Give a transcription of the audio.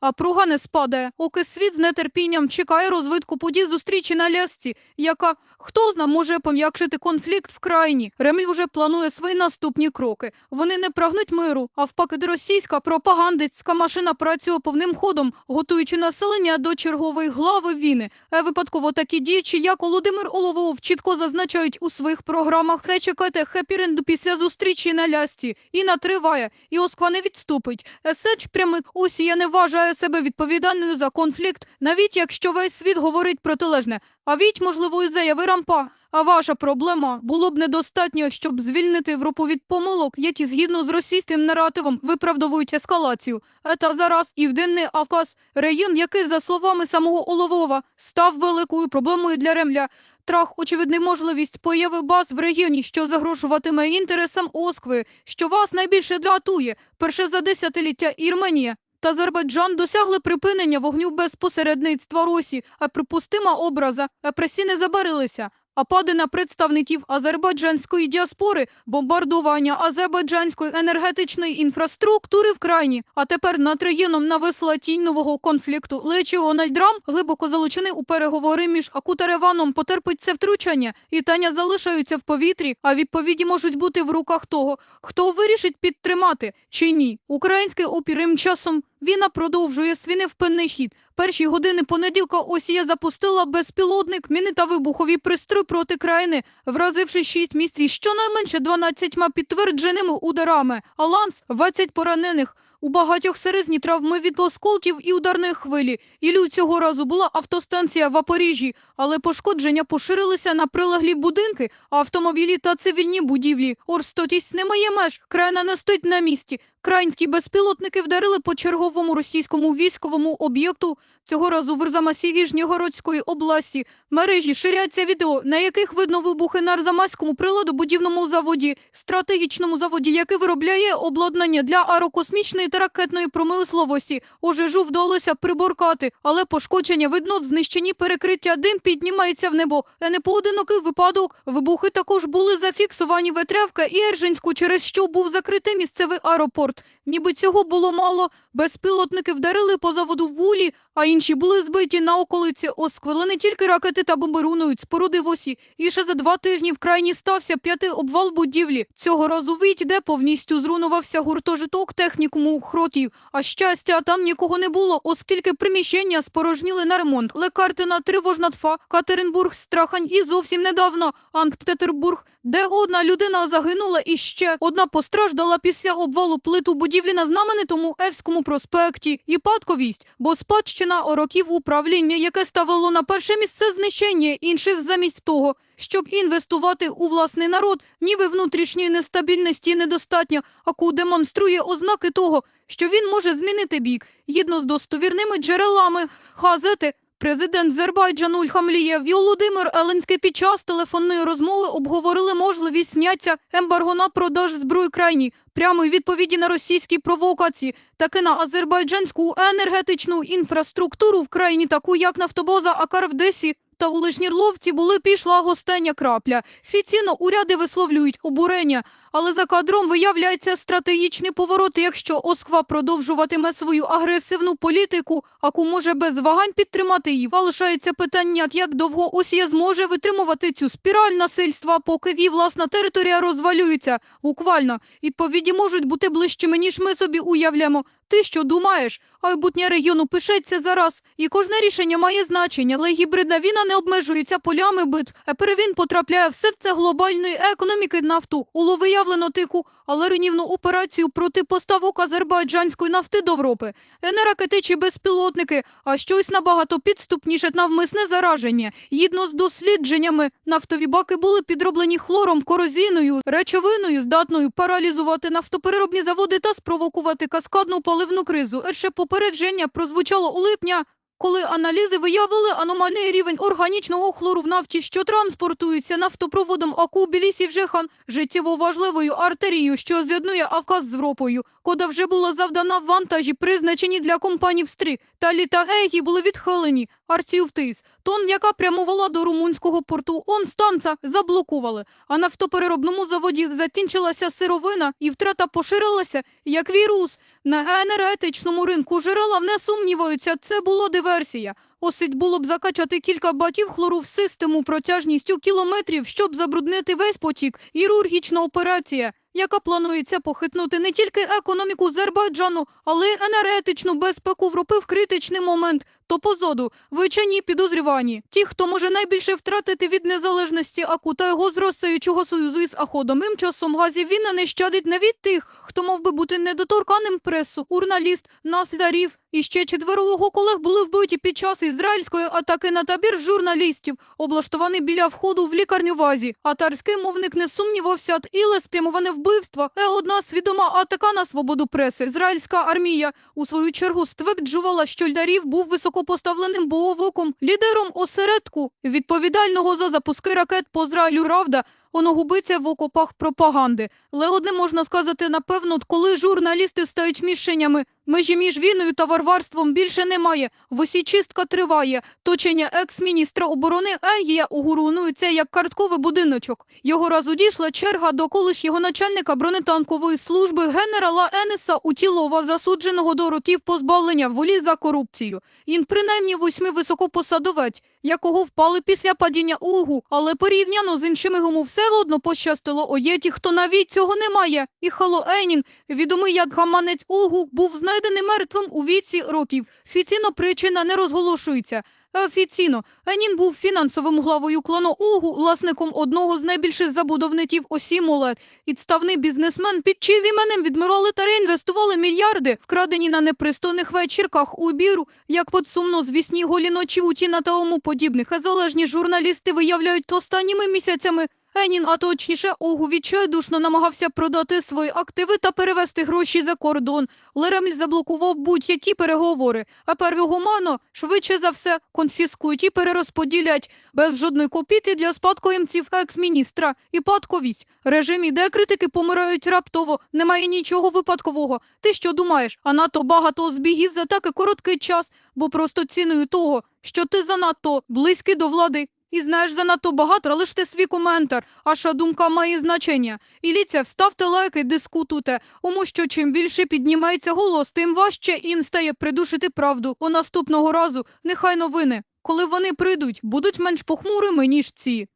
а пруга не спадає. Оки світ з нетерпінням чекає розвитку подій зустрічі на лясці, яка хто зна може пом'якшити конфлікт в країні. Ремль вже планує свої наступні кроки. Вони не прагнуть миру, а впаки російська пропагандистська машина працює повним ходом, готуючи населення до чергової глави війни. Е, випадково такі діячі, як Володимир Оловов, чітко зазначають у своїх програмах. Не чекайте хеппі-ренду після зустрічі на лясці. І натриває, і Москва не відступить. Есеч прямий Осія не вважає себе відповідальною за конфлікт, навіть якщо весь світ говорить протилежне. А віть, можливо, і заяви рампа. А ваша проблема було б недостатньо, щоб звільнити Європу від помилок, які згідно з російським наративом виправдовують ескалацію. Ета зараз південний Авказ, регіон, який, за словами самого Оловова, став великою проблемою для Ремля. Трах, очевидна можливість появи баз в регіоні, що загрожуватиме інтересам Оскви, що вас найбільше дратує. Перше за десятиліття Ірменія та Азербайджан досягли припинення вогню без посередництва Росії, а припустима образа репресії не забарилися. А падина представників азербайджанської діаспори, бомбардування азербайджанської енергетичної інфраструктури в крайні, а тепер над регіоном на вислаті нового конфлікту. Лечіо Нальдрам, глибоко залучений у переговори між Аку та потерпить це втручання. І тання залишаються в повітрі, а відповіді можуть бути в руках того, хто вирішить підтримати чи ні. Український опірим часом війна продовжує свій невпинний хід. Перші години понеділка Осія запустила безпілотник, міни та вибухові пристрої проти країни, вразивши 6 місць із щонайменше 12 підтвердженими ударами. Аланс 20 поранених. У багатьох серйозні травми від осколків і ударної хвилі. Ілю цього разу була автостанція в Апоріжжі, але пошкодження поширилися на прилеглі будинки, автомобілі та цивільні будівлі. Орстотість немає меж, країна не стоїть на місці. Країнські безпілотники вдарили по черговому російському військовому об'єкту, цього разу в Арзамасі Віжньогородської області. Мережі ширяться відео, на яких видно вибухи на Арзамаському приладобудівному заводі, стратегічному заводі, який виробляє обладнання для аерокосмічної та ракетної промисловості. Ожежу вдалося приборкати, але пошкодження видно, знищені перекриття, дим піднімається в небо. Е, Не поодинокий випадок. Вибухи також були зафіксовані в Етрявка і Ержинську, через що був закритий місцевий аеропорт. Ніби цього було мало. Безпілотники вдарили по заводу в Улі, а інші були збиті на околиці Осквили. Не тільки ракети та бомби руйнують споруди в осі. І ще за два тижні в крайні стався п'ятий обвал будівлі. Цього разу вить, де повністю зруйнувався гуртожиток технікуму Хротів. А щастя, там нікого не було, оскільки приміщення спорожніли на ремонт. Лекартина, Тривожна Тфа, Катеринбург, Страхань і зовсім недавно Анкт-Петербург, де одна людина загинула і ще одна постраждала після обвалу плиту будівлі на знаменитому Евському проспекті. І падковість, бо спадщина років управління, яке ставило на перше місце знищення інших замість того, щоб інвестувати у власний народ, ніби внутрішньої нестабільності недостатньо, аку демонструє ознаки того, що він може змінити бік, гідно з достовірними джерелами газети. Президент Азербайджану Ільхам Лієв і Володимир Еленський під час телефонної розмови обговорили можливість зняття ембарго на продаж зброї крайній прямої відповіді на російські провокації, таки на азербайджанську енергетичну інфраструктуру в країні, таку як в Десі та у Лижнірловці були пішла гостення крапля. Офіційно уряди висловлюють обурення, але за кадром виявляється стратегічний поворот, якщо Осква продовжуватиме свою агресивну політику, аку може без вагань підтримати її. Залишається питання, як довго Осія зможе витримувати цю спіраль насильства, поки її власна територія розвалюється. Буквально відповіді можуть бути ближчими, ніж ми собі уявляємо. Ти що думаєш? Майбутнє регіону пишеться зараз, і кожне рішення має значення, але гібридна війна не обмежується полями бит. Епер він потрапляє в серце глобальної економіки нафту, улов виявлено тику, але руйнівну операцію проти поставок азербайджанської нафти до Європи. Е, Не ракети чи безпілотники, а щось набагато підступніше навмисне зараження. Гідно з дослідженнями, нафтові баки були підроблені хлором, корозійною, речовиною, здатною паралізувати нафтопереробні заводи та спровокувати каскадну паливну кризу. Е, Ще попередження прозвучало у липня, коли аналізи виявили аномальний рівень органічного хлору в нафті, що транспортується нафтопроводом Аку Білісів-Жехан, життєво важливою артерією, що з'єднує Авказ з Європою. Кода вже була завдана вантажі, призначені для компаній Встрі, та літа Егі були відхилені. Арцію втис. Тон, яка прямувала до румунського порту Онстанца, заблокували. А на нафтопереробному заводі закінчилася сировина і втрата поширилася, як вірус. На енергетичному ринку джерела не сумніваються, це було диверсія. Осить було б закачати кілька батів хлору в систему протяжністю кілометрів, щоб забруднити весь потік. Хірургічна операція, яка планується похитнути не тільки економіку Азербайджану, але й енергетичну безпеку Європи в критичний момент. То позаду вичені підозрювані. Ті, хто може найбільше втратити від незалежності АКУ та його зростаючого союзу із Аходом, ім часом газів він не щадить не від тих, хто мав би бути недоторканим пресу, урналіст, наслідарів. І ще четверо колег були вбиті під час ізраїльської атаки на табір журналістів, облаштований біля входу в лікарню в Азі. Атарський мовник не сумнівався, іле спрямоване вбивство. Е одна свідома атака на свободу преси. Ізраїльська армія у свою чергу стверджувала, що Льдарів був високопоставленим боовиком, лідером осередку, відповідального за запуски ракет по Ізраїлю Равда, оногубиться в окопах пропаганди. Але одне можна сказати напевно, коли журналісти стають мішенями, межі між війною та варварством більше немає. В усі триває. Точення екс-міністра оборони Егія угурунується як картковий будиночок. Його разу дійшла черга до колишнього начальника бронетанкової служби генерала Енеса Утілова, засудженого до років позбавлення волі за корупцію. Він принаймні восьми високопосадовець, якого впали після падіння УГУ, але порівняно з іншими йому все одно пощастило. О, є ті, хто навіть цього не має. І Хало Енін, відомий як гаманець УГУ, був знайдений мертвим у віці років. Офіційно причина не розголошується. Офіційно, Енін був фінансовим главою клану УГУ, власником одного з найбільших забудовників осі Молет. Підставний бізнесмен під чиїм іменем відмирали та реінвестували мільярди, вкрадені на непристойних вечірках у біру, як подсумно звісні голі ночі у Тіна та тому подібних. А залежні журналісти виявляють останніми місяцями Енін, а точніше, Огу відчайдушно намагався продати свої активи та перевести гроші за кордон. Леремль заблокував будь-які переговори, а первігомано, швидше за все, конфіскують і перерозподілять без жодної копійки для спадкоємців екс-міністра. І падковість. Режимі, де критики помирають раптово, немає нічого випадкового. Ти що думаєш? А надто багато збігів за такий короткий час, бо просто ціною того, що ти занадто близький до влади. І знаєш занадто багато, ж ти свій коментар, Аша думка має значення. І ліця, вставте лайки, дискутуйте, тому що чим більше піднімається голос, тим важче ін стає придушити правду. У наступного разу нехай новини, коли вони прийдуть, будуть менш похмурими, ніж ці.